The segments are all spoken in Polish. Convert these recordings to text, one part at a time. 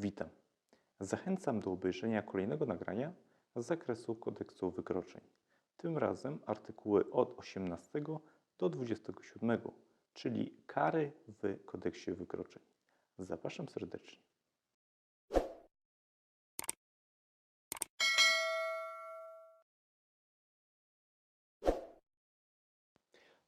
Witam. Zachęcam do obejrzenia kolejnego nagrania z zakresu kodeksu wykroczeń. Tym razem artykuły od 18 do 27, czyli kary w kodeksie wykroczeń. Zapraszam serdecznie.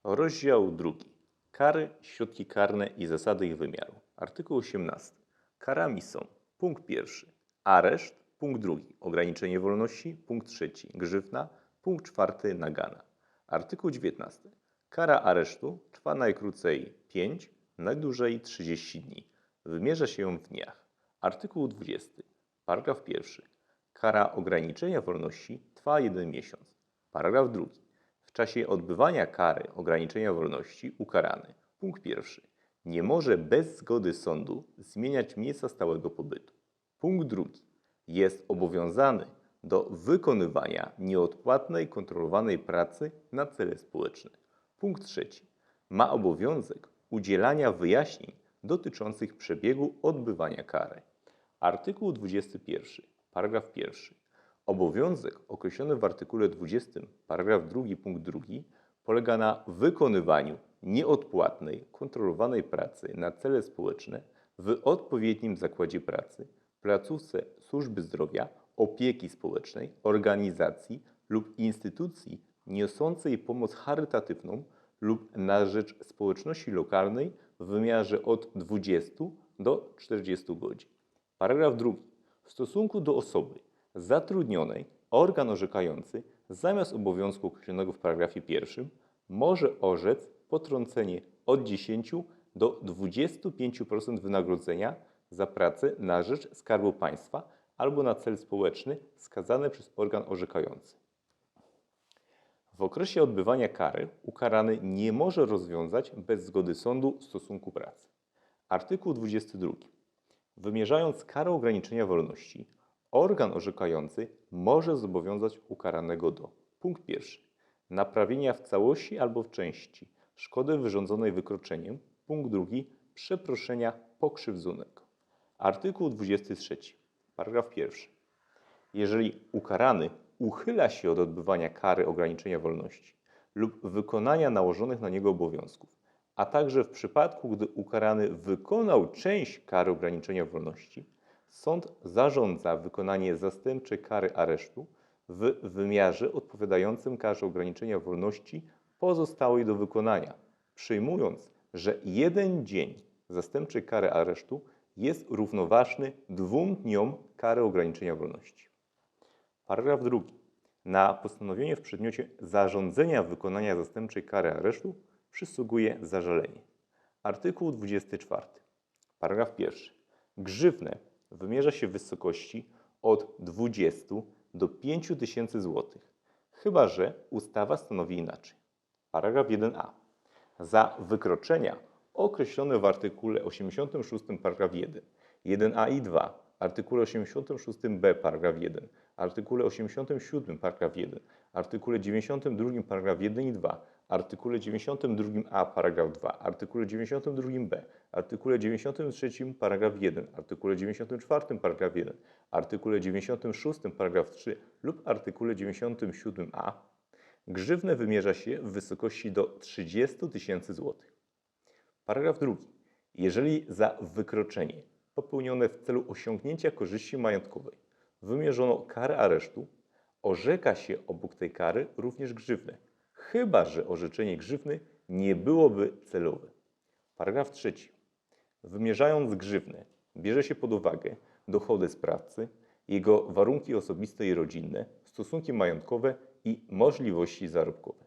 Rozdział drugi. Kary, środki karne i zasady ich wymiaru. Artykuł 18. Karami są punkt pierwszy areszt, punkt drugi ograniczenie wolności, punkt trzeci grzywna, punkt czwarty nagana. Artykuł 19. Kara aresztu trwa najkrócej 5, najdłużej 30 dni. Wymierza się ją w dniach. Artykuł 20. Paragraf pierwszy. Kara ograniczenia wolności trwa jeden miesiąc. Paragraf drugi. W czasie odbywania kary ograniczenia wolności ukarany. Punkt pierwszy. Nie może bez zgody sądu zmieniać miejsca stałego pobytu. Punkt drugi. Jest obowiązany do wykonywania nieodpłatnej, kontrolowanej pracy na cele społeczne. Punkt trzeci. Ma obowiązek udzielania wyjaśnień dotyczących przebiegu odbywania kary. Artykuł 21. Paragraf 1. Obowiązek określony w artykule 20, paragraf 2, punkt 2 polega na wykonywaniu nieodpłatnej, kontrolowanej pracy na cele społeczne w odpowiednim zakładzie pracy, placówce służby zdrowia, opieki społecznej, organizacji lub instytucji niosącej pomoc charytatywną lub na rzecz społeczności lokalnej w wymiarze od 20 do 40 godzin. Paragraf drugi. W stosunku do osoby zatrudnionej organ orzekający zamiast obowiązku określonego w paragrafie pierwszym może orzec potrącenie od 10 do 25% wynagrodzenia za pracę na rzecz Skarbu Państwa albo na cel społeczny wskazany przez organ orzekający. W okresie odbywania kary ukarany nie może rozwiązać bez zgody sądu stosunku pracy. Artykuł 22. Wymierzając karę ograniczenia wolności, organ orzekający może zobowiązać ukaranego do punkt pierwszy naprawienia w całości albo w części szkody wyrządzonej wykroczeniem, punkt drugi przeproszenia pokrzywdzonego. Artykuł 23. Paragraf pierwszy. Jeżeli ukarany uchyla się od odbywania kary ograniczenia wolności lub wykonania nałożonych na niego obowiązków, a także w przypadku, gdy ukarany wykonał część kary ograniczenia wolności, sąd zarządza wykonanie zastępczej kary aresztu w wymiarze odpowiadającym karze ograniczenia wolności pozostałej do wykonania, przyjmując, że jeden dzień zastępczej kary aresztu jest równoważny dwóm dniom kary ograniczenia wolności. Paragraf drugi. Na postanowienie w przedmiocie zarządzenia wykonania zastępczej kary aresztu przysługuje zażalenie. Artykuł 24. Paragraf pierwszy. Grzywnę wymierza się w wysokości od 20 do 5 tysięcy złotych, chyba że ustawa stanowi inaczej. Paragraf 1a. Za wykroczenia określone w artykule 86 paragraf 1, 1a i 2, artykule 86b paragraf 1, artykule 87 paragraf 1, artykule 92 paragraf 1 i 2, artykule 92a paragraf 2, artykule 92b, artykule 93 paragraf 1, artykule 94 paragraf 1, artykule 96 paragraf 3 lub artykule 97a grzywnę wymierza się w wysokości do 30 tysięcy złotych. Paragraf drugi. Jeżeli za wykroczenie popełnione w celu osiągnięcia korzyści majątkowej wymierzono karę aresztu, orzeka się obok tej kary również grzywnę, chyba że orzeczenie grzywny nie byłoby celowe. Paragraf trzeci. Wymierzając grzywnę, bierze się pod uwagę dochody sprawcy, jego warunki osobiste i rodzinne, stosunki majątkowe i możliwości zarobkowe.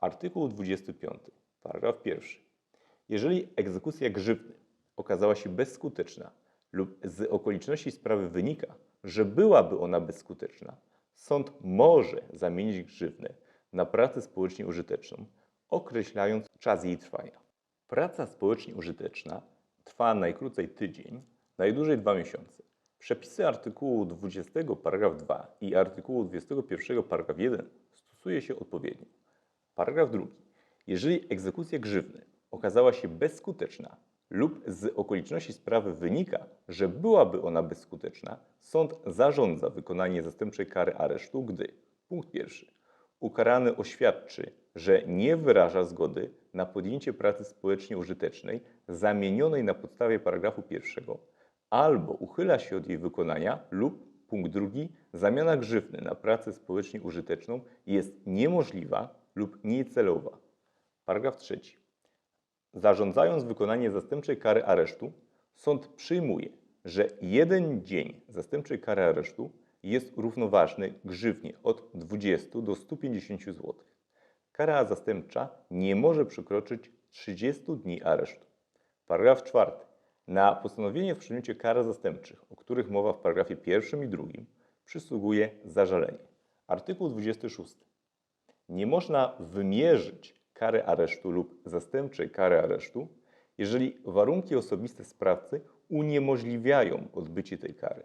Artykuł 25, paragraf 1. Jeżeli egzekucja grzywny okazała się bezskuteczna lub z okoliczności sprawy wynika, że byłaby ona bezskuteczna, sąd może zamienić grzywnę na pracę społecznie użyteczną, określając czas jej trwania. Praca społecznie użyteczna trwa najkrócej tydzień, najdłużej dwa miesiące. Przepisy artykułu 20 paragraf 2 i artykułu 21 paragraf 1 stosuje się odpowiednio. Paragraf 2. Jeżeli egzekucja grzywny okazała się bezskuteczna lub z okoliczności sprawy wynika, że byłaby ona bezskuteczna, sąd zarządza wykonanie zastępczej kary aresztu, gdy punkt pierwszy ukarany oświadczy, że nie wyraża zgody na podjęcie pracy społecznie użytecznej zamienionej na podstawie paragrafu pierwszego, albo uchyla się od jej wykonania lub punkt drugi zamiana grzywny na pracę społecznie użyteczną jest niemożliwa lub niecelowa. Paragraf trzeci. Zarządzając wykonanie zastępczej kary aresztu, sąd przyjmuje, że jeden dzień zastępczej kary aresztu jest równoważny grzywnie od 20 do 150 zł. Kara zastępcza nie może przekroczyć 30 dni aresztu. Paragraf czwarty. Na postanowienie w przedmiocie kar zastępczych, o których mowa w paragrafie pierwszym i drugim, przysługuje zażalenie. Artykuł 26. Nie można wymierzyć kary aresztu lub zastępczej kary aresztu, jeżeli warunki osobiste sprawcy uniemożliwiają odbycie tej kary.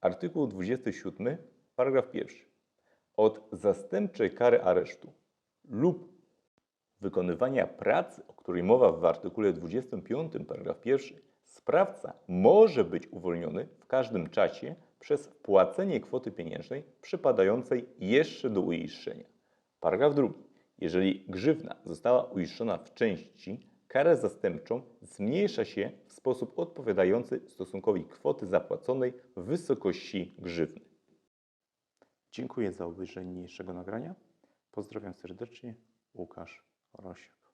Artykuł 27, paragraf 1. Od zastępczej kary aresztu lub wykonywania pracy, o której mowa w artykule 25, paragraf 1, sprawca może być uwolniony w każdym czasie przez wpłacenie kwoty pieniężnej przypadającej jeszcze do uiszczenia. Paragraf 2. Jeżeli grzywna została uiszczona w części, karę zastępczą zmniejsza się w sposób odpowiadający stosunkowi kwoty zapłaconej w wysokości grzywny. Dziękuję za obejrzenie niniejszego nagrania. Pozdrawiam serdecznie. Łukasz Rosiak.